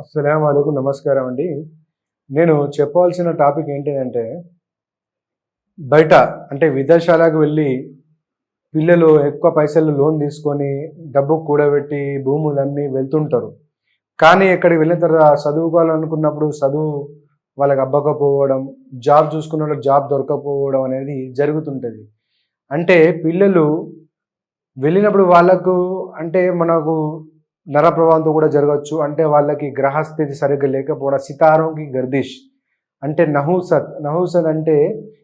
అస్సలం వాళ్ళకు నమస్కారం అండి. నేను చెప్పవలసిన టాపిక్ ఏంటిదంటే బయట అంటే విదేశాలకు వెళ్ళి పిల్లలు ఎక్కువ పైసలు లోన్ తీసుకొని డబ్బు కూడబెట్టి భూములు అమ్మి వెళ్తుంటారు. కానీ ఇక్కడికి వెళ్ళిన తర్వాత చదువుకోవాలనుకున్నప్పుడు చదువు వాళ్ళకి అబ్బకపోవడం జాబ్ చూసుకున్న వాళ్ళకి జాబ్ దొరకకపోవడం అనేది జరుగుతుంటుంది. అంటే పిల్లలు వెళ్ళినప్పుడు వాళ్ళకు అంటే మనకు నర ప్రభావంతో కూడా జరగవచ్చు. అంటే వాళ్ళకి గ్రహస్థితి సరిగ్గా లేకపోవడం సితారంకి గర్దిష్. అంటే నహూసత్ నహూసత్ అంటే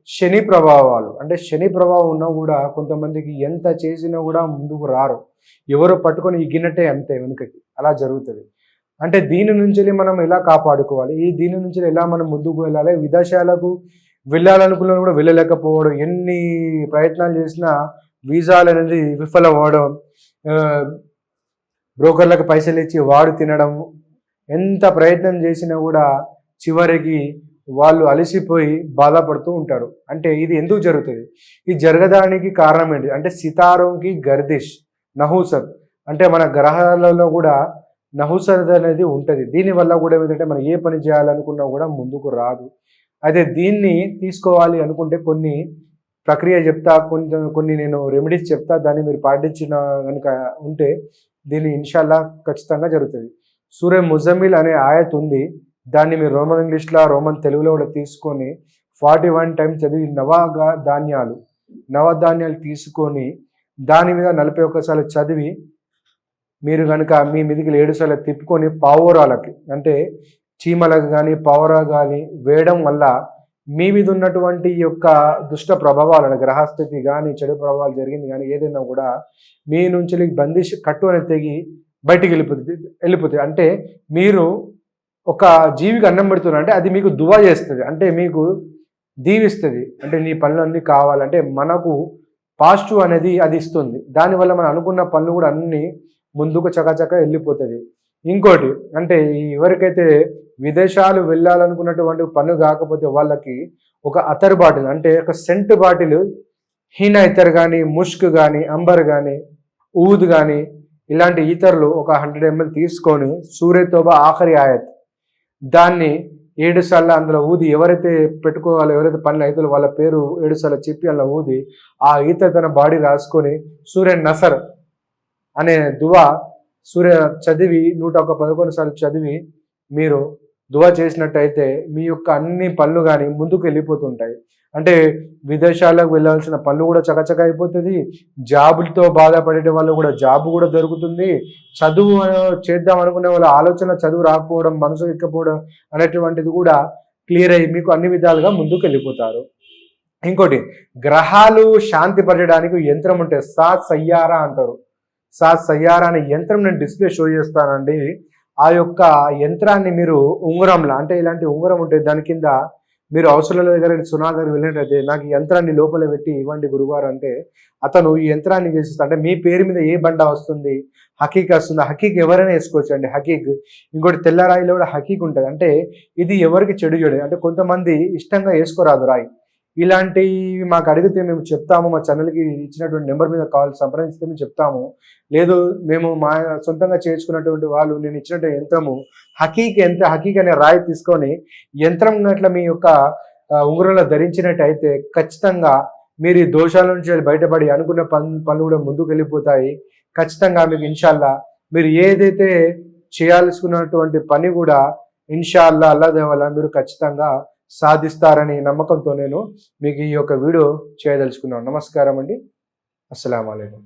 శని ప్రభావాలు. అంటే శని ప్రభావం ఉన్నా కూడా కొంతమందికి ఎంత చేసినా కూడా ముందుకు రారు. ఎవరు పట్టుకొని ఇగినట్టే అంతే వెనుకకి. అలా జరుగుతుంది. అంటే దీని నుంచి మనం ఎలా కాపాడుకోవాలి? ఈ దీని నుంచి ఎలా మనం ముందుకు వెళ్ళాలి? విదేశాలకు వెళ్ళాలనుకున్నా కూడా వెళ్ళలేకపోవడం ఎన్ని ప్రయత్నాలు చేసినా వీసాలు అనేది విఫలమవడం బ్రోకర్లకు పైసలు ఇచ్చి వాడు తినడం ఎంత ప్రయత్నం చేసినా కూడా చివరికి వాళ్ళు అలసిపోయి బాధపడుతూ ఉంటారు. అంటే ఇది ఎందుకు జరుగుతుంది? ఇది జరగడానికి కారణం ఏంటి? అంటే సితారంకి గర్దిష్ నహూసత్ అంటే మన గ్రహాలలో కూడా నహుసత్ అనేది ఉంటుంది. దీనివల్ల కూడా ఏంటంటే మనం ఏ పని చేయాలనుకున్నా కూడా ముందుకు రాదు. అయితే దీన్ని తీసుకోవాలి అనుకుంటే కొన్ని ప్రక్రియ చెప్తా కొంచెం కొన్ని నేను రెమెడీస్ చెప్తా దాన్ని మీరు పాటించిన కనుక ఉంటే దీన్ని ఇన్షాల్లా ఖచ్చితంగా జరుగుతుంది. సూర్య ముజమిల్ అనే ఆయత్ ఉంది. దాన్ని మీరు రోమన్ ఇంగ్లీష్లో రోమన్ తెలుగులో కూడా తీసుకొని ఫార్టీ వన్ టైం చదివి నవగా ధాన్యాలు నవధాన్యాలు తీసుకొని దాని మీద నలభై ఒక్కసార్లు చదివి మీరు కనుక మీ మీదికి ఏడు సార్లు తిప్పుకొని పావురాలకి అంటే చీమలకు కానీ పావురా కానీ వేయడం వల్ల మీ మీద ఉన్నటువంటి యొక్క దుష్ట ప్రభావాలను గ్రహస్థితి కానీ చెడు ప్రభావాలు జరిగింది కానీ ఏదైనా కూడా మీ నుంచి బంధిష్ కట్టు అనేది తెగి బయటికి వెళ్ళిపోతుంది వెళ్ళిపోతుంది. అంటే మీరు ఒక జీవికి అన్నం పెడుతున్నారు అంటే అది మీకు దువా చేస్తుంది. అంటే మీకు దీవిస్తుంది. అంటే నీ పనులన్నీ కావాలంటే మనకు పాజిటివ్ అనేది అది ఇస్తుంది. దానివల్ల మనం అనుకున్న పనులు కూడా అన్నీ ముందుకు చకచక వెళ్ళిపోతుంది ఇంకోటి అంటే ఎవరికైతే విదేశాలు వెళ్ళాలనుకున్నటువంటి పన్ను కాకపోతే వాళ్ళకి ఒక అతర్ బాటిల్ అంటే ఒక సెంట్ బాటిల్ హీన ఇతర్ కానీ ముష్క్ కానీ అంబర్ కానీ ఊద్ కానీ ఇలాంటి ఈతర్లు ఒక హండ్రెడ్ ఎంఎల్ తీసుకొని సూర్యతోబా ఆఖరి ఆయత్. దాన్ని ఏడు సార్లు అందులో ఊది ఎవరైతే పెట్టుకోవాలో ఎవరైతే పని రైతులు వాళ్ళ పేరు ఏడు సార్లు చెప్పి అందులో ఊది ఆ ఈత తన బాడీ రాసుకొని సూర్య నసర్ అనే దువా సూర్య చదివి నూట ఒక పదకొండు సార్లు చదివి మీరు దువా చేసినట్టయితే మీ యొక్క అన్ని పనులు కానీ ముందుకు వెళ్ళిపోతుంటాయి. అంటే విదేశాలకు వెళ్ళాల్సిన పనులు కూడా చకచక అయిపోతుంది. జాబులతో బాధపడే వాళ్ళు కూడా జాబ్ కూడా దొరుకుతుంది. చదువు చేద్దాం అనుకునే వాళ్ళ ఆలోచన చదువు రాకపోవడం మనసు ఎక్కపోవడం అనేటువంటిది కూడా క్లియర్ అయ్యి మీకు అన్ని విధాలుగా ముందుకు వెళ్ళిపోతారు. ఇంకోటి గ్రహాలు శాంతి పడడానికి యంత్రం ఉంటే సా సయ్యారా అంటారు. సా సయ్యారా అనే యంత్రం నేను డిస్ప్లే షో చేస్తానండి. ఆ యొక్క యంత్రాన్ని మీరు ఉంగరంలా అంటే ఇలాంటి ఉంగరం ఉంటే దాని కింద మీరు అవసరాల దగ్గర సునా దగ్గర వెళ్ళినట్టయితే నాకు ఈ యంత్రాన్ని లోపల పెట్టి ఇవ్వండి గురుగారు అంటే. అతను ఈ యంత్రాన్ని చేసిస్తా అంటే మీ పేరు మీద ఏ బండ వస్తుంది హకీక్ వస్తుంది? హకీక్ ఎవరైనా వేసుకోవచ్చు అండి హకీక్. ఇంకోటి తెల్లరాయిలో కూడా హకీక్ ఉంటుంది అంటే ఇది ఎవరికి చెడు చెడు అంటే కొంతమంది ఇష్టంగా వేసుకోరాదు రాయి. ఇలాంటివి మాకు అడిగితే మేము చెప్తాము మా ఛానల్కి ఇచ్చినటువంటి నెంబర్ మీద కాల్ సంప్రదిస్తే మేము చెప్తాము. లేదు మేము మా సొంతంగా చేర్చుకున్నటువంటి వాళ్ళు నేను ఇచ్చినట్టు యంత్రము హకీకి ఎంత హకీక్ అనే రాయి తీసుకొని యంత్రం అట్లా మీ యొక్క ఉంగరంలో ధరించినట్టయితే ఖచ్చితంగా మీరు ఈ దోషాల నుంచి బయటపడి అనుకున్న పనులు పనులు కూడా ముందుకు వెళ్ళిపోతాయి ఖచ్చితంగా మీకు ఇన్షాల్లా మీరు ఏదైతే చేయాల్సుకున్నటువంటి పని కూడా ఇన్షాల్లా అల్లా దేవాల మీరు ఖచ్చితంగా సాధిస్తారని నమ్మకంతో నేను మీకు ఈ యొక్క వీడియో చేయదలుచుకున్నాను. నమస్కారం అండి. అస్సలం అయికం